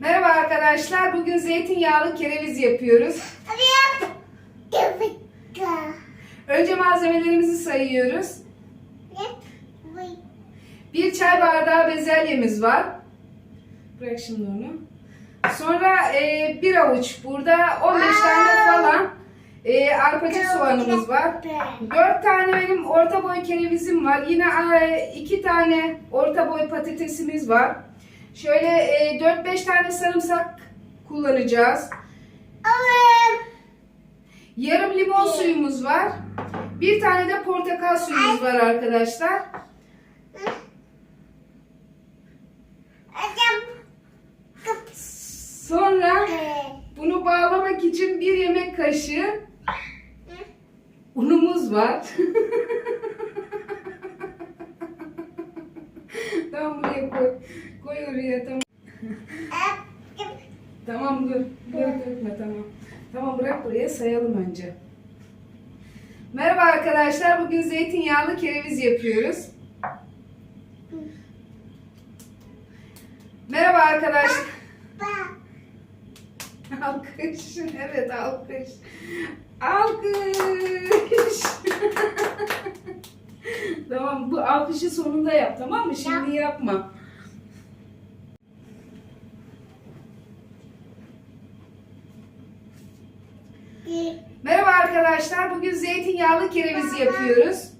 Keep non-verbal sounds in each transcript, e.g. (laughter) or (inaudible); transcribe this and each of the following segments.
Merhaba arkadaşlar. Bugün zeytinyağlı kereviz yapıyoruz. Önce malzemelerimizi sayıyoruz. Bir çay bardağı bezelyemiz var. Bırak şimdi onu. Sonra e, bir avuç burada 15 tane falan e, arpacık soğanımız var. 4 tane benim orta boy kerevizim var. Yine 2 tane orta boy patatesimiz var. Şöyle e, 4-5 tane sarımsak kullanacağız. Yarım limon suyumuz var. Bir tane de portakal suyumuz var arkadaşlar. Sonra bunu bağlamak için bir yemek kaşığı unumuz var. (laughs) tamam buraya koy. Koy oraya tamam. Tamam dur. Dur dökme tamam. Tamam bırak buraya sayalım önce. Merhaba arkadaşlar. Bugün zeytinyağlı kereviz yapıyoruz. Merhaba arkadaşlar. Alkış. Evet alkış. Alkış. (laughs) tamam bu alkışı sonunda yap tamam mı? Şimdi yapma. Merhaba arkadaşlar. Bugün zeytinyağlı kereviz yapıyoruz.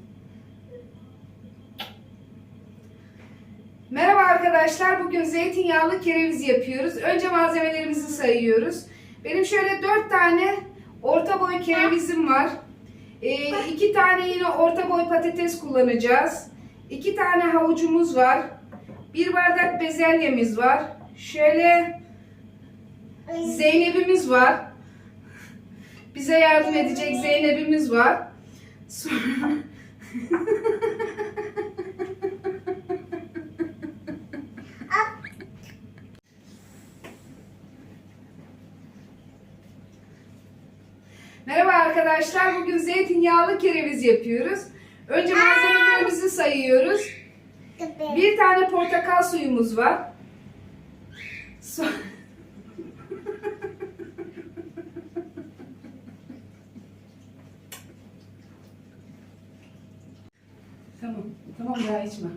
Merhaba arkadaşlar. Bugün zeytinyağlı kereviz yapıyoruz. Önce malzemelerimizi sayıyoruz. Benim şöyle 4 tane orta boy kerevizim var. 2 tane yine orta boy patates kullanacağız. 2 tane havucumuz var. 1 bardak bezelyemiz var. Şöyle Zeynep'imiz var. Bize yardım edecek Zeynep'imiz var. Sonra... Merhaba arkadaşlar. Bugün zeytinyağlı kereviz yapıyoruz. Önce malzemelerimizi sayıyoruz. Bir tane portakal suyumuz var. (laughs) Tamam. Tamam daha içme.